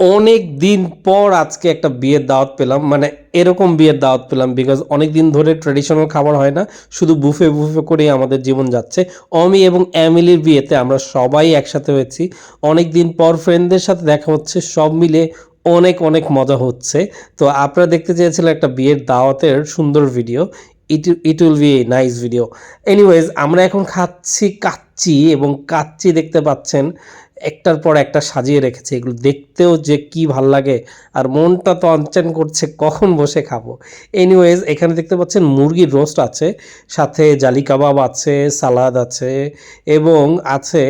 অনেক দিন পর আজকে একটা বিয়ের দাওয়াত পেলাম। মানে এরকম বিয়ের দাওয়াত পেলাম বিকজ অনেক দিন ধরে ট্রেডিশনাল খাবার হয় না। শুধু বুফে বুফে করেই আমাদের জীবন যাচ্ছে। অমি এবং অ্যামিলির বিয়েতে আমরা সবাই একসাথে হয়েছি। অনেক দিন পর ফ্রেন্ডদের সাথে দেখা হচ্ছে, সব মিলে অনেক অনেক মজা হচ্ছে। তো আপনারা দেখতে চেয়েছিলেন একটা বিয়ের দাওয়াতের সুন্দর video it it will be nice video anyways আমরা এখন খাচ্ছি কাচ্চি এবং কাচ্চি দেখতে পাচ্ছেন, একটার পর একটা সাজিয়ে রেখেছে। এগুলো দেখতেও যে কি ভালো লাগে আর মনটা তো অনচান করছে, কখন বসে খাব? এনিওয়েজ এখানে দেখতে পাচ্ছেন মুরগির রোস্ট আছে, সাথে জালি কাবাব আছে, সালাদ আছে এবং আছে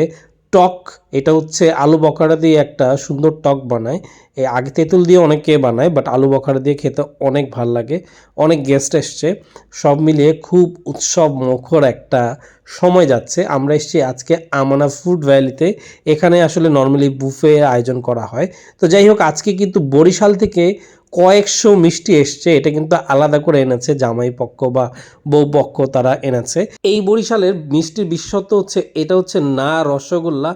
টক, এটা হচ্ছে আলু বখারা দিয়ে একটা সুন্দর টক বানায়। এই আগে তেঁতুল দিয়ে অনেকে বানায় বাট আলু বখারা দিয়ে খেতে অনেক ভালো লাগে। অনেক গেস্ট এসছে। সব মিলিয়ে খুব উৎসব মুখর একটা সময় যাচ্ছে। আমরা এসেছি আজকে আমানা ফুড ভ্যালিতে। এখানে আসলে নর্মালি বুফে আয়োজন করা হয়। তো যাই হোক, আজকে কিন্তু বরিশাল থেকে কয়েকশো মিষ্টি এসছে, এটা কিন্তু আলাদা করে এনেছে জামাই পক্ষ বা বউ পক্ষ তারা এনেছে। এই বরিশালের মিষ্টির বিশেষত্ব হচ্ছে, এটা হচ্ছে না রসগোল্লা,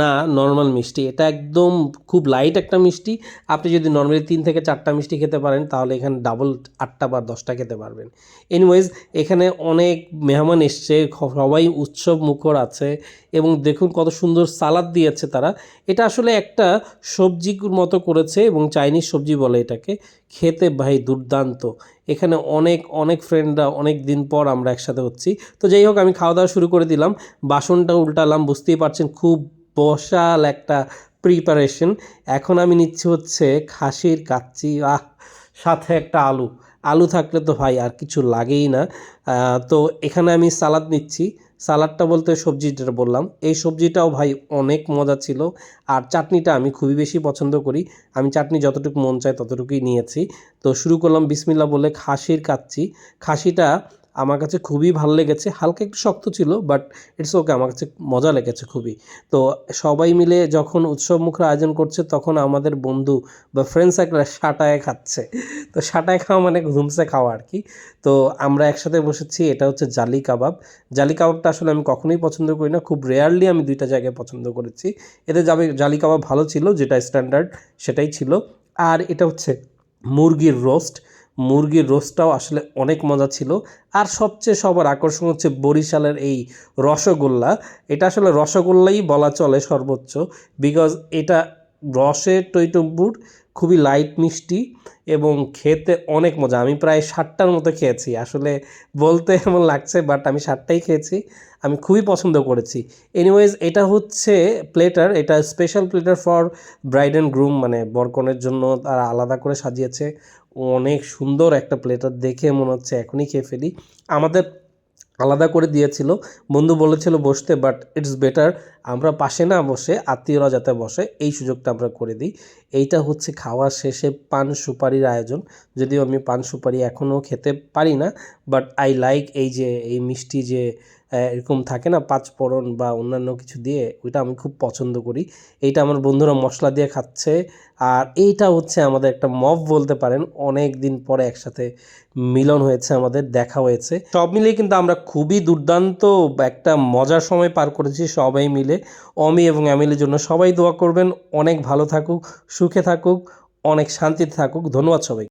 না নর্মাল মিষ্টি। এটা একদম খুব লাইট একটা মিষ্টি। আপনি যদি নর্মালি তিন থেকে চারটা মিষ্টি খেতে পারেন, তাহলে এখানে ডাবল আটটা বা দশটা খেতে পারবেন। এনিওয়েজ এখানে অনেক মেহমান এসছে সবাই উৎসব মুখর আছে এবং দেখুন কত সুন্দর সালাদ দিয়েছে তারা। এটা আসলে একটা সবজির মতো করেছে এবং চাইনিজ সবজি বলে এটাকে। খেতে ভাই দুর্দান্ত। এখানে অনেক অনেক ফ্রেন্ডরা অনেক দিন পর আমরা একসাথে হচ্ছি। তো যাই হোক, আমি খাওয়া দাওয়া শুরু করে দিলাম। বাসনটা উল্টালাম, বুঝতেই পারছেন খুব বসাল একটা প্রিপারেশন এখন আমি নিচ্ছি হচ্ছে খাসির কাচ্চি, আহ, সাথে একটা আলু। আলু থাকলে তো ভাই আর কিছু লাগেই না। তো এখানে আমি সালাদ নিচ্ছি। সালাডটা বলতে সবজিটা বললাম। এই সবজিটাও ভাই অনেক মজা ছিল। আর চাটনিটা আমি খুবই বেশি পছন্দ করি। আমি চাটনি যতটুকু মন চায় ততটুকুই নিয়েছি। তো শুরু করলাম বিসমিল্লা বলে খাসির কাচ্ছি খাসিটা আমার কাছে খুবই ভালো লেগেছে। হালকা একটু শক্ত ছিল বাট ইটস ওকে আমার কাছে মজা লেগেছে খুবই। তো সবাই মিলে যখন উৎসব মুখর আয়োজন করছে, তখন আমাদের বন্ধু বা ফ্রেন্ড সার্কেল সাটায় খাচ্ছে। তো সাটায় খাওয়া মানে ঘুমসে খাওয়া আর কি। তো আমরা একসাথে বসেছি, এটা হচ্ছে জালি কাবাব। জালি কাবাবটা আসলে আমি কখনোই পছন্দ করি না, খুব রেয়ারলি আমি দুইটা জায়গায় পছন্দ করেছি। এতে যাবে জালি কাবাব ভালো ছিল, যেটা স্ট্যান্ডার্ড সেটাই ছিল। আর এটা হচ্ছে মুরগির রোস্ট মুরগির রোস্টটাও আসলে অনেক মজা ছিল। আর সবচেয়ে সবার আকর্ষণ হচ্ছে বরিশালের এই রসগোল্লা। এটা আসলে রসগোল্লাই বলা চলে সর্বোচ্চ। বিকজ এটা রসে টইটম্বুর খুবই লাইট মিষ্টি এবং খেতে অনেক মজা। আমি প্রায় ষাটটার মতো খেয়েছি। আসলে বলতে এমন লাগছে বাট আমি ষাটটাই খেয়েছি। আমি খুবই পছন্দ করেছি। এনিওয়েজ এটা হচ্ছে প্লেটার এটা special platter for bride and groom মানে বরকনের জন্য তারা আলাদা করে সাজিয়েছে। অনেক সুন্দর একটা প্লেটার দেখে মনে হচ্ছে এখনই খেয়ে ফেলি। আমাদের আলাদা করে দিয়েছিল। বন্ধু বলেছিল বসতে বাট ইটস বেটার আমরা পাশে না বসে, আত্মীয়রা যাতে বসে, এই সুযোগটা আমরা করে দিই। এইটা হচ্ছে খাওয়া শেষে পান সুপারির আয়োজন। যদিও আমি পান সুপারি এখনও খেতে পারি না বাট আই লাইক এই যে, এই মিষ্টি যে এরকম থাকে না, পাঁচ বা অন্যান্য কিছু দিয়ে, ওইটা আমি খুব পছন্দ করি। এইটা আমার বন্ধুরা মশলা দিয়ে খাচ্ছে। আর এইটা হচ্ছে আমাদের একটা মফ বলতে পারেন, অনেক দিন পরে একসাথে মিলন হয়েছে আমাদের, দেখা হয়েছে। সব মিলিয়ে কিন্তু আমরা খুবই দুর্দান্ত একটা মজার সময় পার করেছি, সবাই মিলে। অমি এবং অ্যামিলির জন্য সবাই দোয়া করবেন। অনেক ভালো থাকুক, সুখে থাকুক, অনেক শান্তিতে থাকুক। ধন্যবাদ সবাই